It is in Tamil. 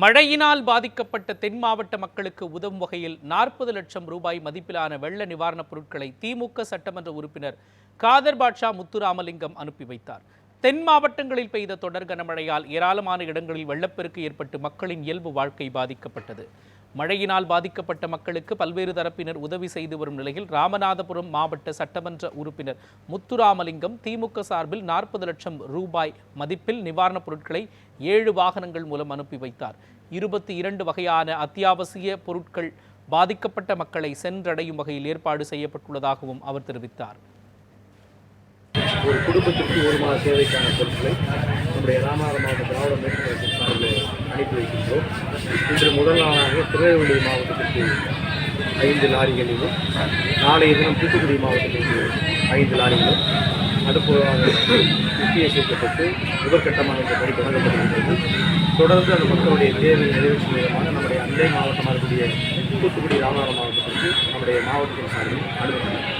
மழையினால் பாதிக்கப்பட்ட தென் மாவட்ட மக்களுக்கு உதவும் வகையில் நாற்பது லட்சம் ரூபாய் மதிப்பிலான வெள்ள நிவாரணப் பொருட்களை திமுக சட்டமன்ற உறுப்பினர் காதர் பாட்ஷா முத்துராமலிங்கம் அனுப்பி வைத்தார். தென் மாவட்டங்களில் பெய்த தொடர் கனமழையால் ஏராளமான இடங்களில் வெள்ளப்பெருக்கு ஏற்பட்டு மக்களின் இயல்பு வாழ்க்கை பாதிக்கப்பட்டது. மழையினால் பாதிக்கப்பட்ட மக்களுக்கு பல்வேறு தரப்பினர் உதவி செய்து வரும் நிலையில் ராமநாதபுரம் மாவட்ட சட்டமன்ற உறுப்பினர் முத்துராமலிங்கம் திமுக சார்பில் நாற்பது லட்சம் ரூபாய் மதிப்பில் நிவாரணப் பொருட்களை ஏழு வாகனங்கள் மூலம் அனுப்பி வைத்தார். இருபத்தி இரண்டு வகையான அத்தியாவசிய பொருட்கள் பாதிக்கப்பட்ட மக்களை சென்றடையும் வகையில் ஏற்பாடு செய்யப்பட்டுள்ளதாகவும் அவர் தெரிவித்தார். ஒரு குடும்பத்திற்கு ஒரு மாத சேவைக்கான பொருட்களை நம்முடைய ராமநாதபுரம் மாவட்ட திராவிட மேற்கு அனுப்பி வைக்கின்றோம். இன்று முதல் நாளாக திருநெல்வேலி மாவட்டத்திற்கு ஐந்து லாரிகளிலும் நாளைய தினம் தூத்துக்குடி மாவட்டத்திற்கு ஐந்து லாரிகளும் அடுப்பு முக்கிய சேர்க்கப்பட்டு முதற்கட்டமாக இந்த பணி தொடங்கப்படுகின்றது. தொடர்ந்து அந்த மக்களுடைய தேவை நிறைவேற்றும் விதமாக நம்முடைய அண்டை மாவட்டமாக இருக்கக்கூடிய தூத்துக்குடி ராமநாதபுரம் மாவட்டத்திற்கு நம்முடைய மாவட்டத்தின் சார்பில் அனுப்பப்படுகிறது